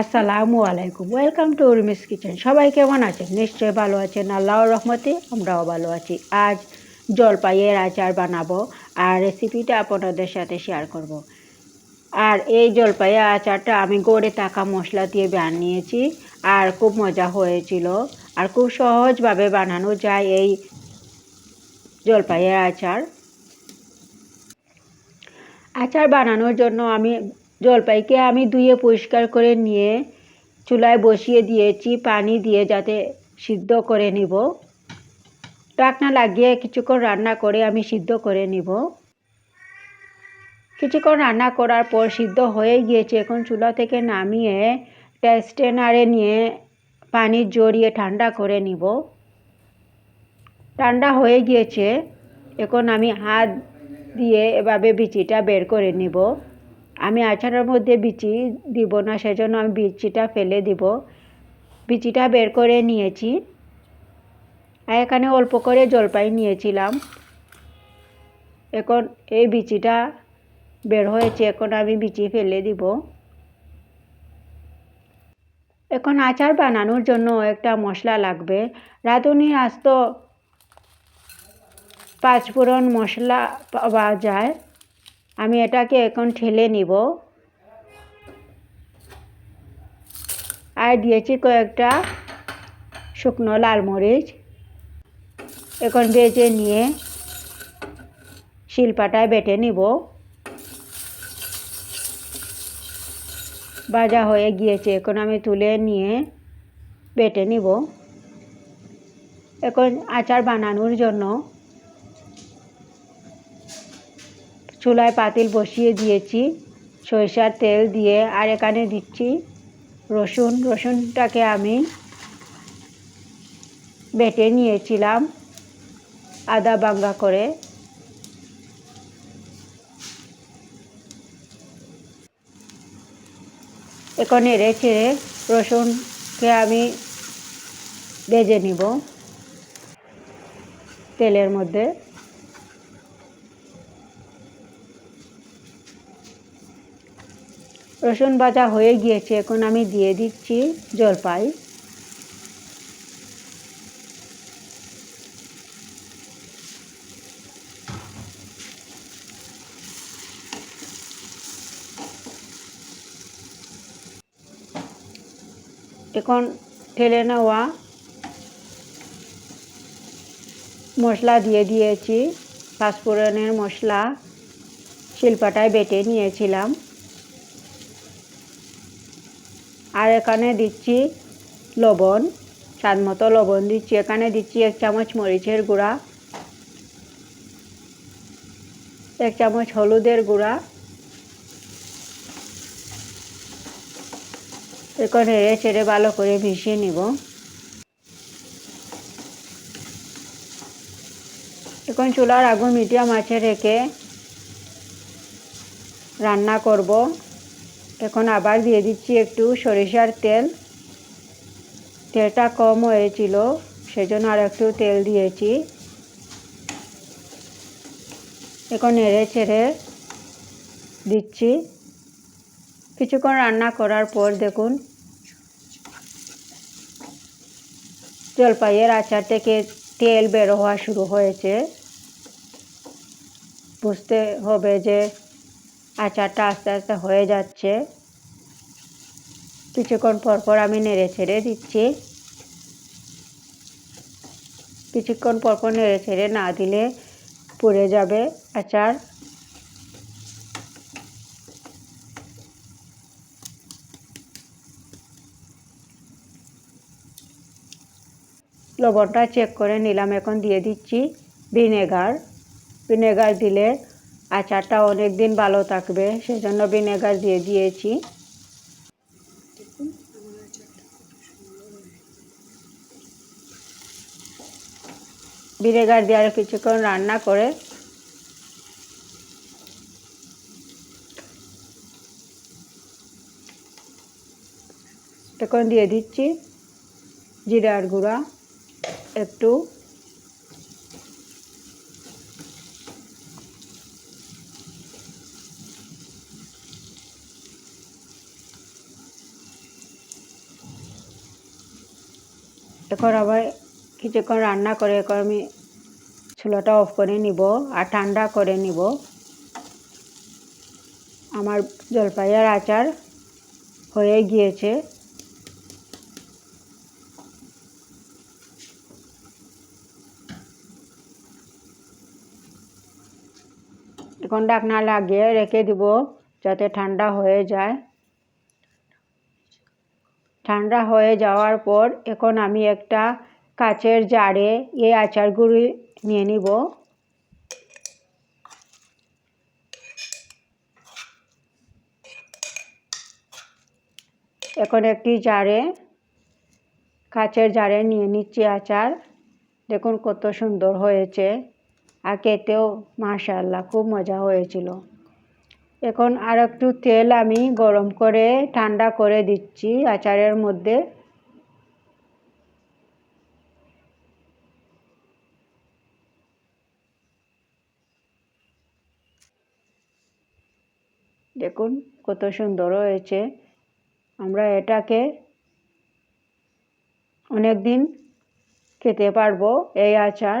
আসসালামু আলাইকুম welcome to Urmi's kitchen সবাই কেমন আছেন? নিশ্চয়ই ভালো আছেন। আল্লাহর রহমতে আমরাও ভালো আছি। আজ জলপাইয়ের আচার বানাবো আর রেসিপিটা আপনাদের সাথে শেয়ার করব। আর এই জলপাইয়ের আচারটা আমি গড়ে থাকা মশলা দিয়ে বানিয়েছি আর খুব মজা হয়েছিল। আর খুব সহজভাবে বানানো যায় এই জলপাইয়ের আচার। আচার বানানোর জন্য আমি জলপাইকে আমি ধুয়ে পরিষ্কার করে নিয়ে চুলায় বসিয়ে দিয়েছি, পানি দিয়ে যাতে সিদ্ধ করে নিব। ডাকনা লাগিয়ে কিছুক্ষণ রান্না করে আমি সিদ্ধ করে নিব। কিছুক্ষণ রান্না করার পর সিদ্ধ হয়ে গিয়েছে, এখন চুলা থেকে নামিয়ে একটা স্টেনারে নিয়ে পানি জড়িয়ে ঠান্ডা করে নিব। ঠান্ডা হয়ে গিয়েছে, এখন আমি হাত দিয়ে এভাবে বিচিটা বের করে নিব। আমি আচারের মধ্যে বিচি দিব না, সেজন্য আমি বিচিটা ফেলে দিব। বিচিটা বের করে নিয়েছি। আর এখানে অল্প করে জলপাই নিয়েছিলাম। এখন এই বিচিটা বের হয়েছে, এখন আমি বিচি ফেলে দিব। এখন আচার বানানোর জন্য একটা মশলা লাগবে। রাঁধুনি আস্ত পাঁচফোড়ন মশলা পাওয়া যায়। আমি এটাকে এখন ঠেলে নিব। আর দিয়েছি কয়েকটা শুকনো লাল মরিচ। এখন বেজে নিয়ে শিলপাটায় বেটে নিব। ভাজা হয়ে গিয়েছে, এখন আমি তুলে নিয়ে বেটে নিব। এখন আচার বানানোর জন্য চুলায় পাতিল বসিয়ে দিয়েছি। সরিষার তেল দিয়ে আর এখানে দিচ্ছি রসুন। রসুনটাকে আমি বেটে নিয়েছিলাম আদা বাঙ্গা করে। এখন এড়ে ছেড়ে রসুনকে আমি ভেজে নিব তেলের মধ্যে। রসুন ভাজা হয়ে গিয়েছে, এখন আমি দিয়ে দিচ্ছি জলপাই। এখন ঠেলে নেওয়া মশলা দিয়ে দিয়েছি, পাঁচফোড়নের মশলা শিলপাটায় বেটে নিয়েছিলাম। আর এখানে দিচ্ছি লবণ, স্বাদ মতো লবণ দিচ্ছি। এখানে দিচ্ছি এক চামচ মরিচের গুঁড়া, এক চামচ হলুদের গুঁড়া। এখন হেড়ে ছেড়ে ভালো করে মিশিয়ে নিব। এখন চুলার আগুন মিডিয়াম আছে রেখে রান্না করব। এখন আবার দিয়ে দিচ্ছি একটু সরিষার তেল। তেলটা কম হয়েছিল, সেজন্য আর একটু তেল দিয়েছি। এখন নেড়ে ছেড়ে দিচ্ছি। কিছুক্ষণ রান্না করার পর দেখুন, জলপাইয়ের আচার থেকে তেল বের হওয়া শুরু হয়েছে। বুঝতে হবে যে আচারটা আস্তে আস্তে হয়ে যাচ্ছে। কিছুক্ষণ পর পর আমি নেড়ে ছেড়ে দিচ্ছি। কিছুক্ষণ পর পর নেড়ে ছেড়ে না দিলে পুড়ে যাবে আচার। লবণটা চেক করে নিলাম, এখন দিয়ে দিচ্ছি ভিনেগার ভিনেগার দিলে আচারটা অনেক দিন ভালো থাকবে, সেজন্য ভিনেগার দিয়ে দিয়েছি। ভিনেগার দিয়ে আরও কিছুক্ষণ রান্না করে এখন দিয়ে দিচ্ছি জিরার গুঁড়া একটু। এখন আবার কিছুক্ষণ রান্না করে এখন আমি চুলাটা অফ করে নিব আর ঠান্ডা করে নিব। আমার জলপাইয়ের আচার হয়ে গিয়েছে। এখন ডাকনা লাগিয়ে রেখে দিব যাতে ঠান্ডা হয়ে যায়। ঠান্ডা হয়ে যাওয়ার পর এখন আমি একটা কাচের জারে এই আচারগুলি নিয়ে নিব। এখন একটি জারে, কাচের জারে নিয়ে নিচ্ছি আচার। দেখুন কত সুন্দর হয়েছে। আর খেতেও মাশাল্লাহ খুব মজা হয়েছিল। এখন আর একটু তেল আমি গরম করে ঠান্ডা করে দিচ্ছি আচারের মধ্যে। দেখুন কত সুন্দর হয়েছে। আমরা এটাকে অনেক দিন খেতে পারব, এই আচার।